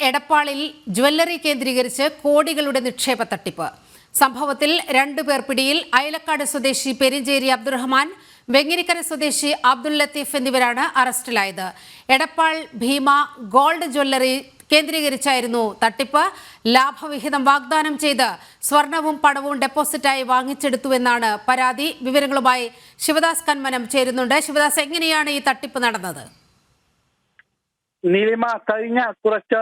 എടപ്പാളിൽ jewellery കേന്ദ്രീകരിച്ച് കോടികളുടെ നിക്ഷേപ തട്ടിപ്പ്. സംഭവത്തിൽ രണ്ടുപേർ പിടിയിൽ അയലക്കാട് സ്വദേശി പെരിഞ്ചേരി അബ്ദുറഹ്മാൻ വെങ്ങിരിക്കര സ്വദേശി അബ്ദുൽ ലത്തീഫ് എന്നിവരാണ് അറസ്റ്റിലായത്. എടപ്പാൾ ഭീമ ഗോൾഡ് ജ്വല്ലറി കേന്ദ്രീകരിച്ചായിരുന്നു തട്ടിപ്പ്. ലാഭവിഹിതം വാഗ്ദാനം ചെയ്ത് സ്വർണവും പണവും ഡെപ്പോസിറ്റായി വാങ്ങിച്ചെടുത്തുവെന്നാണ് പരാതി. വിവരങ്ങളുമായി ശിവദാസ് കന്മനം ചേരുന്നുണ്ട്. ശിവദാസ് എങ്ങനെയാണ് ഈ തട്ടിപ്പ് നടന്നത്? നീലിമ കഴിഞ്ഞ കുറച്ച്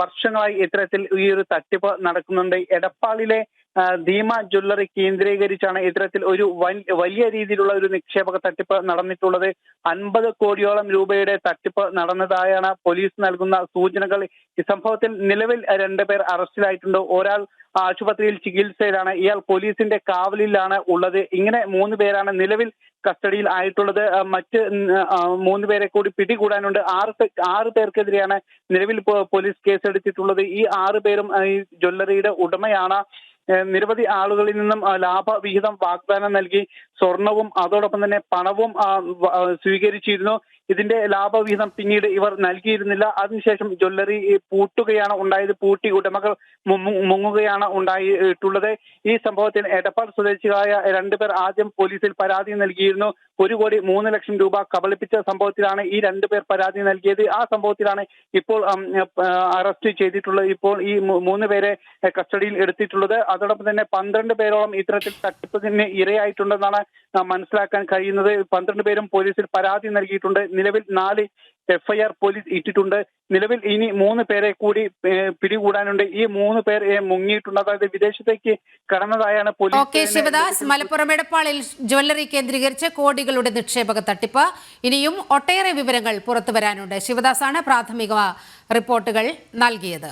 വർഷങ്ങളായി ഇത്തരത്തിൽ ഈ ഒരു തട്ടിപ്പ് നടക്കുന്നുണ്ട്. എടപ്പാളിലെ ധീമ ജ്വല്ലറി കേന്ദ്രീകരിച്ചാണ് ഇത്തരത്തിൽ ഒരു വലിയ രീതിയിലുള്ള ഒരു നിക്ഷേപക തട്ടിപ്പ് നടന്നിട്ടുള്ളത്. അൻപത് കോടിയോളം രൂപയുടെ തട്ടിപ്പ് നടന്നതായാണ് പോലീസ് നൽകുന്ന സൂചനകൾ. ഈ സംഭവത്തിൽ നിലവിൽ രണ്ടുപേർ അറസ്റ്റിലായിട്ടുണ്ട്. ഒരാൾ ആശുപത്രിയിൽ ചികിത്സയിലാണ് ഇയാൾ പോലീസിന്റെ കാവലിലാണ് ഉള്ളത്. ഇങ്ങനെ മൂന്ന് പേരാണ് നിലവിൽ കസ്റ്റഡിയിൽ ആയിട്ടുള്ളത്. മറ്റ് മൂന്ന് പേരെ കൂടി പിടികൂടാനുണ്ട്. ആറ് ആറ് പേർക്കെതിരെയാണ് നിലവിൽ പോലീസ് കേസെടുത്തിട്ടുള്ളത്. ഈ ആറ് പേരും ഈ ജ്വല്ലറിയുടെ ഉടമയാണ്. നിരവധി ആളുകളിൽ നിന്നും ലാഭവിഹിതം വാഗ്ദാനം നൽകി സ്വർണവും അതോടൊപ്പം തന്നെ പണവും സ്വീകരിച്ചിരുന്നു. ഇതിന്റെ ലാഭവിഹിതം പിന്നീട് ഇവർ നൽകിയിരുന്നില്ല. അതിനുശേഷം ജ്വല്ലറി പൂട്ടുകയാണ് ഉണ്ടായത് പൂട്ടി ഉടമകൾ മുങ്ങു- മുങ്ങുകയാണ് ഉണ്ടായിട്ടുള്ളത്. ഈ സംഭവത്തിൽ എടപ്പാൾ സ്വദേശികളായ രണ്ടുപേർ ആദ്യം പോലീസിൽ പരാതി നൽകിയിരുന്നു. ഒരു കോടി മൂന്ന് ലക്ഷം രൂപ കബളിപ്പിച്ച സംഭവത്തിലാണ് ഈ രണ്ടുപേർ പരാതി നൽകിയത്. ആ സംഭവത്തിലാണ് ഇപ്പോൾ അറസ്റ്റ് ചെയ്തിട്ടുള്ളത്. ഇപ്പോൾ ഈ മൂന്ന് പേരെ കസ്റ്റഡിയിൽ എടുത്തിട്ടുള്ളത്. അതോടൊപ്പം തന്നെ പന്ത്രണ്ട് പേരോളം ഇത്തരത്തിൽ തട്ടിപ്പിന് ഇരയായിട്ടുണ്ടെന്നാണ് മനസ്സിലാക്കാൻ കഴിയുന്നത്. പന്ത്രണ്ട് പേരും പോലീസിൽ പരാതി നൽകിയിട്ടുണ്ട്. നിലവിൽ നാല് എഫ്ഐആർ പോലീസ് ഇട്ടിട്ടുണ്ട്. നിലവിൽ ഇനി മൂന്ന് പേരെ കൂടി പിടികൂടാനുണ്ട്. ഈ മൂന്ന് പേർ മുങ്ങിയിട്ടുണ്ട്. അതായത് വിദേശത്തേക്ക് കടന്നതായാണ് പോലീസ് ഓക്കെ ശിവദാസ് മലപ്പുറം എടപ്പാളിൽ ജ്വല്ലറി കേന്ദ്രീകരിച്ച് കോടികളുടെ നിക്ഷേപക തട്ടിപ്പ്. ഇനിയും ഒട്ടേറെ വിവരങ്ങൾ പുറത്തു വരാനുണ്ട് ശിവദാസാണ് പ്രാഥമിക റിപ്പോർട്ടുകൾ നൽകിയത്.